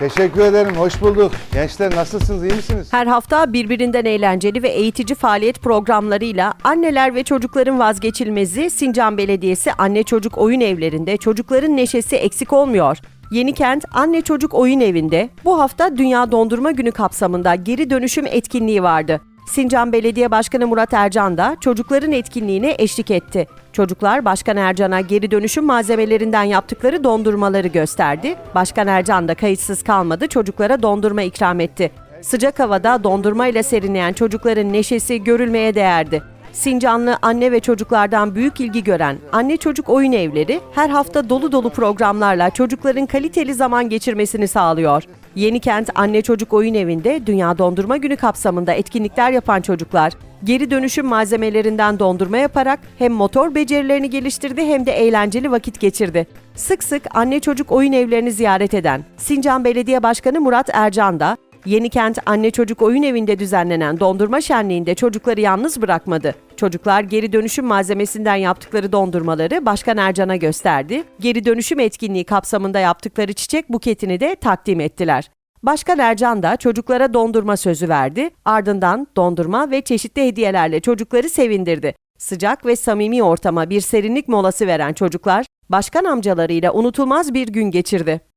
Teşekkür ederim. Hoş bulduk. Gençler nasılsınız? iyi misiniz? Her hafta birbirinden eğlenceli ve eğitici faaliyet programlarıyla anneler ve çocukların vazgeçilmezi Sincan Belediyesi Anne Çocuk Oyun Evlerinde çocukların neşesi eksik olmuyor. Yenikent Anne Çocuk Oyun Evi'nde bu hafta Dünya Dondurma Günü kapsamında geri dönüşüm etkinliği vardı. Sincan Belediye Başkanı Murat Ercan da çocukların etkinliğine eşlik etti. Çocuklar Başkan Ercan'a geri dönüşüm malzemelerinden yaptıkları dondurmaları gösterdi. Başkan Ercan da kayıtsız kalmadı, çocuklara dondurma ikram etti. Sıcak havada dondurmayla serinleyen çocukların neşesi görülmeye değerdi. Sincanlı anne ve çocuklardan büyük ilgi gören Anne Çocuk Oyun Evleri her hafta dolu dolu programlarla çocukların kaliteli zaman geçirmesini sağlıyor. Yenikent Anne Çocuk Oyun Evi'nde Dünya Dondurma Günü kapsamında etkinlikler yapan çocuklar geri dönüşüm malzemelerinden dondurma yaparak hem motor becerilerini geliştirdi hem de eğlenceli vakit geçirdi. Sık sık anne çocuk oyun evlerini ziyaret eden Sincan Belediye Başkanı Murat Ercan da Yenikent Anne Çocuk Oyun Evi'nde düzenlenen dondurma şenliğinde çocukları yalnız bırakmadı. Çocuklar geri dönüşüm malzemesinden yaptıkları dondurmaları Başkan Ercan'a gösterdi. Geri dönüşüm etkinliği kapsamında yaptıkları çiçek buketini de takdim ettiler. Başkan Ercan da çocuklara dondurma sözü verdi. Ardından dondurma ve çeşitli hediyelerle çocukları sevindirdi. Sıcak ve samimi ortama bir serinlik molası veren çocuklar, başkan amcalarıyla unutulmaz bir gün geçirdi.